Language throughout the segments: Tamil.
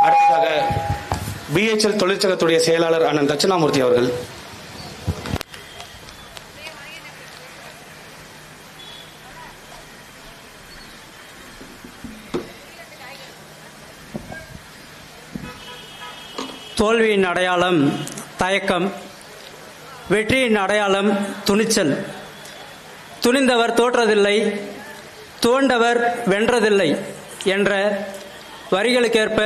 அடுத்ததாக பிஹெச்எல் தொழிற்சங்கத்துடைய செயலாளர் அண்ணன் தட்சிணாமூர்த்தி அவர்கள். தோல்வியின் அடையாளம் தயக்கம் வெற்றியின் அடையாளம் துணிச்சல். துணிந்தவர் தோற்றதில்லை தோண்டவர் வென்றதில்லை என்ற வரிகளுக்கேற்ப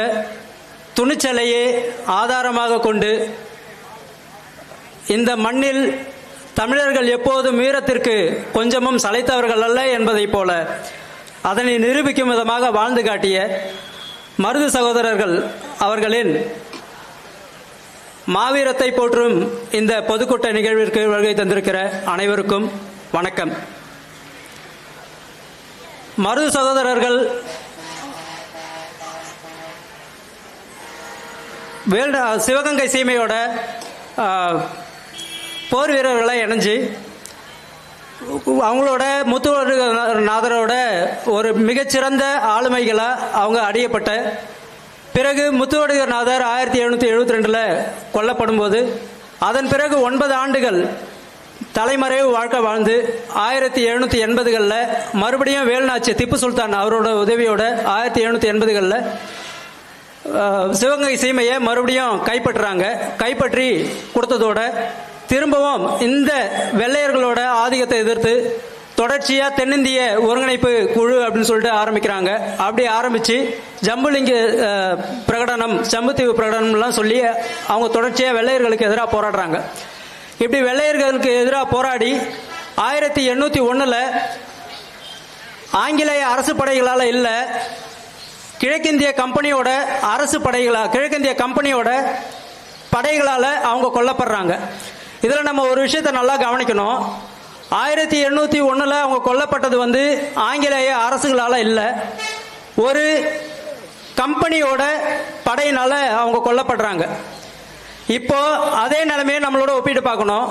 துணிச்சலையே ஆதாரமாக கொண்டு இந்த மண்ணில் தமிழர்கள் எப்போதும் வீரத்திற்கு கொஞ்சமும் சளைத்தவர்கள் அல்ல என்பதைப் போல அதனை நிரூபிக்கும் விதமாக வாழ்ந்து காட்டிய மருது சகோதரர்கள் அவர்களின் மாவீரத்தை போற்றும் இந்த பொதுக்கூட்ட நிகழ்விற்கு வருகை தந்திருக்கிற அனைவருக்கும் வணக்கம். மருது சகோதரர்கள் வேல்ட சிவகங்கை சீமையோட போர் வீரர்களை இணைஞ்சு அவங்களோட முத்துவரு நாதரோட ஒரு மிகச்சிறந்த ஆளுமைகளாக அவங்க அடியப்பட்ட பிறகு முத்துவடுகநாதர் ஆயிரத்தி எழுநூற்றி எழுபத்தி ரெண்டில் கொல்லப்படும் போது அதன் பிறகு ஒன்பது ஆண்டுகள் தலைமறைவு வாழ்க்கை வாழ்ந்து ஆயிரத்தி எழுநூற்றி எண்பதுகளில் மறுபடியும் வேலுநாச்சி திப்பு சுல்தான் அவரோட உதவியோட ஆயிரத்தி எழுநூற்றி எண்பதுகளில் சிவகங்கை சீமையை மறுபடியும் கைப்பற்றுறாங்க. கைப்பற்றி கொடுத்ததோட திரும்பவும் இந்த வெள்ளையர்களோட ஆதிக்கத்தை எதிர்த்து தொடர்ச்சியா தென்னிந்திய ஒருங்கிணைப்பு குழு அப்படின்னு சொல்லிட்டு ஆரம்பிக்கிறாங்க. அப்படி ஆரம்பிச்சு ஜம்புலிங்க பிரகடனம் ஜம்புத்தீவு பிரகடனம்லாம் சொல்லி அவங்க தொடர்ச்சியா வெள்ளையர்களுக்கு எதிராக போராடுறாங்க. இப்படி வெள்ளையர்களுக்கு எதிராக போராடி ஆயிரத்தி எண்ணூத்தி ஒன்றில் ஆங்கிலேய அரசு படைகளால் இல்லை கிழக்கிந்திய கம்பெனியோட அரசு படைகளா கிழக்கிந்திய கம்பெனியோட படைகளால் அவங்க கொல்லப்படுறாங்க. இதில் நம்ம ஒரு விஷயத்தை நல்லா கவனிக்கணும். ஆயிரத்தி எண்ணூத்தி ஒன்றில் அவங்க கொல்லப்பட்டது வந்து ஆங்கிலேய அரசுகளால் இல்லை. ஒரு கம்பெனியோட படையினால அவங்க கொல்லப்படுறாங்க. இப்போ அதே நிலைமையை நம்மளோட ஒப்பிட்டு பார்க்கணும்.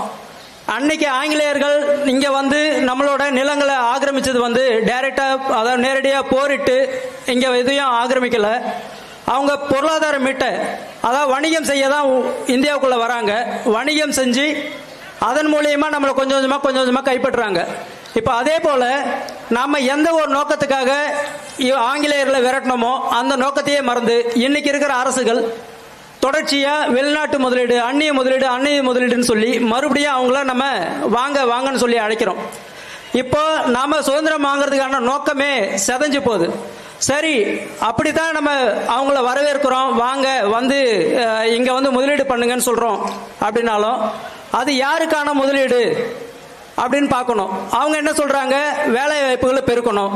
அன்னைக்கு ஆங்கிலேயர்கள் இங்க வந்து நம்மளோட நிலங்களை ஆக்கிரமிச்சது வந்து டைரக்டா அதாவது நேரடியாக போரிட்டு இங்க எதையும் ஆக்கிரமிக்கல. அவங்க பொருளாதாரம் மீட்ட அதாவது வணிகம் செய்ய தான் இந்தியாவுக்குள்ள வராங்க. வணிகம் செஞ்சு அதன் மூலியமா நம்மளை கொஞ்சம் கொஞ்சமா கொஞ்சம் கொஞ்சமா கைப்பற்றுறாங்க. இப்போ அதே போல நாம எந்த ஒரு நோக்கத்துக்காக ஆங்கிலேயர்களை விரட்டணுமோ அந்த நோக்கத்தையே மறந்து இன்னைக்கு இருக்கிற அரசுகள் தொடர்ச்சியா வெளிநாட்டு முதலீடு அந்நிய முதலீடு அந்நிய முதலீடுன்னு சொல்லி மறுபடியும் அவங்கள நம்ம வாங்க வாங்கன்னு சொல்லி அழைக்கிறோம். இப்போ நாம சுதந்திரம் வாங்குறதுக்கான நோக்கமே செதஞ்சு போகுது. சரி அப்படித்தான் நம்ம அவங்கள வரவேற்கிறோம். வாங்க வந்து இங்க வந்து முதலீடு பண்ணுங்கன்னு சொல்றோம். அப்படின்னாலும் அது யாருக்கான முதலீடு? அப்படின்னு பார்க்கணும். அவங்க என்ன சொல்றாங்க? வேலை வாய்ப்புகளை பெருக்கணும்.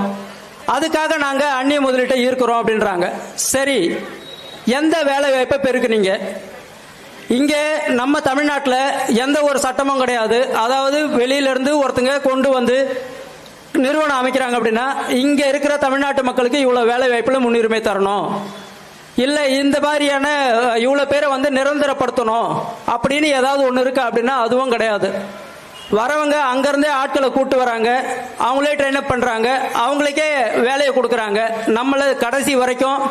அதுக்காக நாங்க அந்நிய முதலீட்டை ஈர்க்கிறோம் அப்படின்றாங்க. சரி எந்த வேலை வாய்ப்பை பெருக்குனீங்க? இங்கே நம்ம தமிழ்நாட்டில் எந்த ஒரு சட்டமும் கிடையாது. அதாவது வெளியில இருந்து ஒருத்தங்க கொண்டு வந்து நிறுவனம் அமைக்கிறாங்க அப்படின்னா இங்க இருக்கிற தமிழ்நாட்டு மக்களுக்கு இவ்வளவு வேலை வாய்ப்புல முன்னுரிமை தரணும். இல்ல இந்த மாதிரியான இவ்வளோ இவ்வளவு பேரை வந்து நிரந்தரப்படுத்தணும் அப்படின்னு ஏதாவது ஒண்ணு இருக்கு அப்படின்னா அதுவும் கிடையாது. வரவங்க அங்கிருந்தே ஆட்களை கூட்டு வராங்க அவங்களே ட்ரெயின் அப் பண்றாங்க அவங்களுக்கே வேலையை கொடுக்குறாங்க. நம்மளை கடைசி வரைக்கும்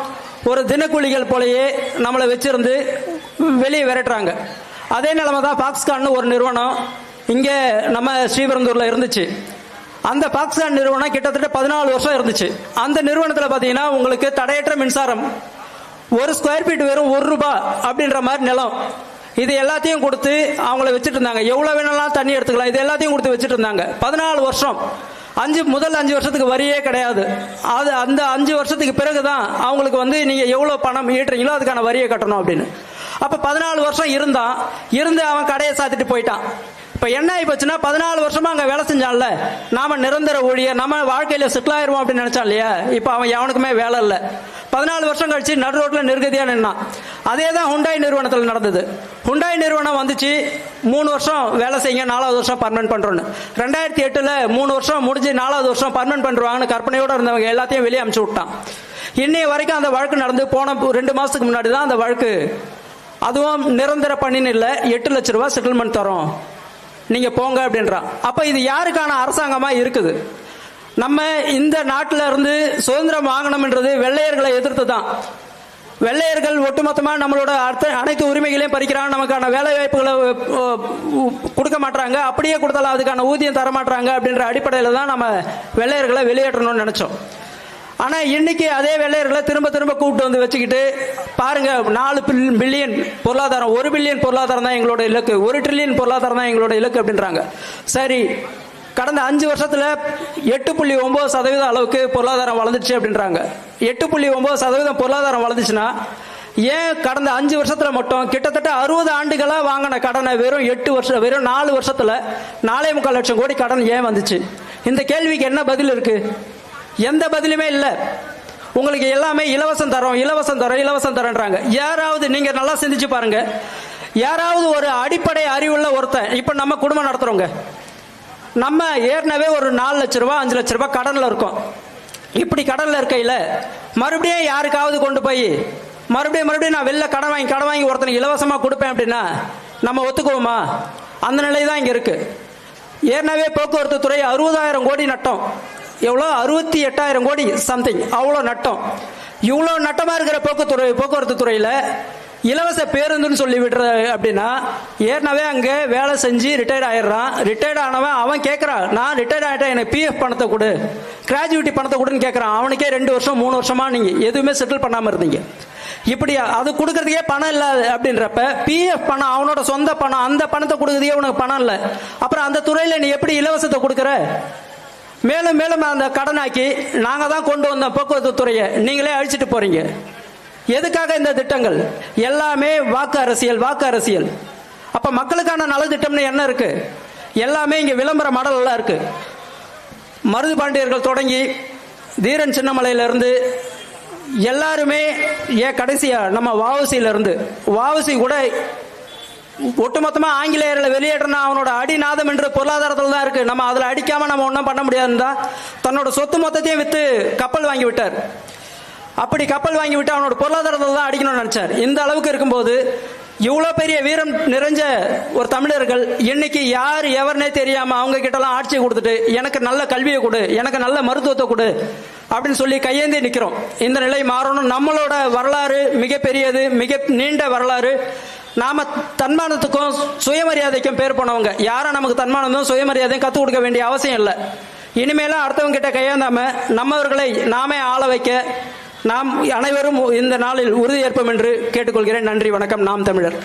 ஒரு தினக்கூலிகள் போலயே நம்மளை வச்சிருந்து வெளியே விரட்டுறாங்க. அதே நிலைமை தான் பாக்ஸ்கான்னு ஒரு நிறுவனம் இங்கே நம்ம ஸ்ரீபெரும்புதூர்ல இருந்துச்சு. அந்த பாகிஸ்தான் நிறுவனம் கிட்டத்தட்ட பதினாலு வருஷம் இருந்துச்சு. அந்த நிறுவனத்தில் பார்த்தீங்கன்னா உங்களுக்கு தடையற்ற மின்சாரம். ஒரு ஸ்கொயர் ஃபீட் வெறும் ஒரு ரூபா அப்படின்ற மாதிரி நிலம். இது எல்லாத்தையும் கொடுத்து அவங்கள வச்சுட்டு இருந்தாங்க. எவ்வளோ வேணாலும் தண்ணி எடுத்துக்கலாம். இது எல்லாத்தையும் கொடுத்து வச்சுட்டு இருந்தாங்க. பதினாலு வருஷம். அஞ்சு முதல் அஞ்சு வருஷத்துக்கு வரியே கிடையாது. அது அந்த அஞ்சு வருஷத்துக்கு பிறகு தான் அவங்களுக்கு வந்து நீங்கள் எவ்வளோ பணம் ஈட்டுறீங்களோ அதுக்கான வரியை கட்டணும் அப்படின்னு. அப்போ பதினாலு வருஷம் இருந்தான். இருந்து அவன் கடையை சாத்திட்டு போயிட்டான். இப்போ என்ன ஆகி போச்சுன்னா பதினாலு வருஷமா அங்கே வேலை செஞ்சான்ல. நாம நிரந்தர ஊழியர் நம்ம வாழ்க்கையில செட்டில் ஆயிருவோம் அப்படின்னு நினைச்சான் இல்லையா? இப்போ அவன் எவனுக்குமே வேலை இல்லை. பதினாலு வருஷம் கழிச்சு நடு ரோட்டில் நிர்கதியா நின்னான். அதே தான் ஹுண்டாய் நிறுவனத்தில் நடந்தது. ஹுண்டாய் நிறுவனம் வந்துச்சு மூணு வருஷம் வேலை செய்யுங்க நாலாவது வருஷம் பர்மனன்ட் பண்ணுறோன்னு ரெண்டாயிரத்தி எட்டில் மூணு வருஷம் முடிஞ்சு நாலாவது வருஷம் பர்மனன்ட் பண்ணுவாங்கன்னு கற்பனையோடு இருந்தவங்க எல்லாத்தையும் வெளியே அமுச்சு விட்டான். இன்னைய வரைக்கும் அந்த வழக்கு நடந்து போன ரெண்டு மாதத்துக்கு முன்னாடி தான் அந்த வழக்கு. அதுவும் நிரந்தர பணின்னு இல்லை எட்டு லட்ச ரூபா செட்டில்மெண்ட் தரோம். நீங்க போங்க அப்படின்றான். அப்ப இது யாருக்கான அரசாங்கமா இருக்குது? நம்ம இந்த நாட்டில இருந்து சுதந்திரம் வாங்கணும்ன்றது வெள்ளையர்களை எதிர்த்து தான் வெள்ளையர்கள் ஒட்டுமொத்தமா நம்மளோட அனைத்து உரிமைகளையும் பறிக்கிறாங்க நமக்கான வேலை வாய்ப்புகளை கொடுக்க மாட்டாங்க அப்படியே கொடுத்தாலும் அதுக்கான ஊதியம் தர மாட்டாங்க அப்படின்ற அடிப்படையில் தான் நம்ம வெள்ளையர்களை வெளியேற்றணும்னு நினைச்சோம். ஆனா இன்னைக்கு அதே வெள்ளையர்களை திரும்ப திரும்ப கூப்பிட்டு வந்து வச்சுக்கிட்டு பாருங்க நாலு பில்லியன் பொருளாதாரம் ஒரு பில்லியன் பொருளாதாரம் தான் எங்களோட இலக்கு ஒரு ட்ரில்லியன் பொருளாதாரம் தான் எங்களோட இலக்கு அப்படின்றாங்க. சரி கடந்த அஞ்சு வருஷத்துல எட்டு புள்ளி ஒன்பது சதவீதம் அளவுக்கு பொருளாதாரம் வளர்ந்துச்சு அப்படின்றாங்க. எட்டு புள்ளி ஒன்பது சதவீதம் பொருளாதாரம் வளர்ந்துச்சுன்னா ஏன் கடந்த அஞ்சு வருஷத்துல மட்டும் கிட்டத்தட்ட அறுபது ஆண்டுகளா வாங்கின கடனை வெறும் எட்டு வருஷம் வெறும் நாலு வருஷத்துல நாலே முக்கால் லட்சம் கோடி கடன் ஏன் வந்துச்சு? இந்த கேள்விக்கு என்ன பதில் இருக்கு? எந்த பதிலுமே இல்லை. உங்களுக்கு எல்லாமே இலவசம் தரோம் இலவசம் தரோம் இலவசம் தரேன்றாங்க. யாராவது நீங்க நல்லா சிந்திச்சு பாருங்க. யாராவது ஒரு அடிப்படை அறிவுள்ள ஒருத்தன் இப்ப நம்ம குடும்பம் நடத்துறோங்க. நம்ம ஏற்கனவே ஒரு நாலு லட்ச ரூபா அஞ்சு லட்ச ரூபாய் கடன்ல இருக்கோம். இப்படி கடன்ல இருக்கையில மறுபடியும் யாருக்காவது கொண்டு போய் மறுபடியும் மறுபடியும் நான் வெளில கடன் வாங்கி கடன் வாங்கி ஒருத்தனுக்கு இலவசமா கொடுப்பேன் அப்படின்னா நம்ம ஒத்துக்குவோமா? அந்த நிலை தான் இங்க இருக்கு. ஏற்கனவே போக்குவரத்து துறை அறுபதாயிரம் கோடி நட்டம். எவ்வளோ? அறுபத்தி எட்டாயிரம் கோடி சம்திங் அவ்வளோ நட்டம். இவ்வளோ நட்டமாக இருக்கிற போக்குத்துறை போக்குவரத்து துறையில் இலவச பேருந்துன்னு சொல்லி விடுற அப்படின்னா ஏற்கனவே அங்கே வேலை செஞ்சு ரிட்டையர்ட் ஆயிடுறான். ரிட்டையர்ட் ஆனவன் அவன் கேட்குறான் நான் ரிட்டையர்ட் ஆகிட்டேன் எனக்கு பிஎஃப் பணத்தை கொடு. கிராஜுவிட்டி பணத்தை கொடுன்னு கேட்குறான். அவனுக்கே ரெண்டு வருஷம் மூணு வருஷமாக நீங்கள் எதுவுமே செட்டில் பண்ணாமல் இருந்தீங்க. இப்படி அது கொடுக்கறதுக்கே பணம் இல்லாது அப்படின்றப்ப பிஎஃப் பணம் அவனோட சொந்த பணம் அந்த பணத்தை கொடுக்கறதுக்கே உனக்கு பணம் இல்லை. அப்புறம் அந்த துறையில் நீ எப்படி இலவசத்தை கொடுக்குற? மேலும் மேலும் அந்த கடனாக்கி நாங்கள் தான் கொண்டு வந்தோம் போக்குவரத்து துறையை. நீங்களே அழிச்சிட்டு போறீங்க. எதுக்காக இந்த திட்டங்கள்? எல்லாமே வாக்கு அரசியல் வாக்கு அரசியல். அப்ப மக்களுக்கான நலத்திட்டம்னு என்ன இருக்கு? எல்லாமே இங்க விளம்பர மாடல் இருக்கு. மருது பாண்டியர்கள் தொடங்கி தீரன் சின்னமலையிலிருந்து எல்லாருமே ஏன் கடைசியா நம்ம வாவசியிலிருந்து வாவசி கூட ஒட்டுமொத்தமா ஆங்கிலேயர்களை வெளியேற்றணும் அவனோட அடிநாதம் என்று பொருளாதாரத்தில் தான் இருக்கு. நம்ம அதில் அடிக்காம நம்ம ஒன்றும் பண்ண முடியாதுன்னு தன்னோட சொத்து மொத்தத்தையும் வித்து கப்பல் வாங்கி விட்டார். அப்படி கப்பல் வாங்கி விட்டு அவனோட பொருளாதாரத்தில் தான் அடிக்கணும்னு நினைச்சார். இந்த அளவுக்கு இருக்கும்போது இவ்வளோ பெரிய வீரம் நிறைஞ்ச ஒரு தமிழர்கள் இன்னைக்கு யார் எவர்னே தெரியாம அவங்க கிட்டலாம் ஆட்சியை கொடுத்துட்டு எனக்கு நல்ல கல்வியை கொடு எனக்கு நல்ல மருத்துவத்தை கொடு அப்படின்னு சொல்லி கையேந்தி நிற்கிறோம் இந்த நிலை மாறணும். நம்மளோட வரலாறு மிகப்பெரியது மிக நீண்ட வரலாறு. நாம தன்மானத்துக்கும் சுயமரியாதைக்கும் பேர் போனவங்க. யாரும் நமக்கு தன்மானமும் சுயமரியாதையும் கற்றுக் கொடுக்க வேண்டிய அவசியம் இல்லை. இனிமேலும் அடுத்தவங்க கிட்ட கையாந்தாம நம்மவர்களை நாமே ஆள வைக்க நாம் அனைவரும் இந்த நாளில் உறுதியேற்போம் என்று கேட்டுக்கொள்கிறேன். நன்றி வணக்கம். நாம் தமிழர்.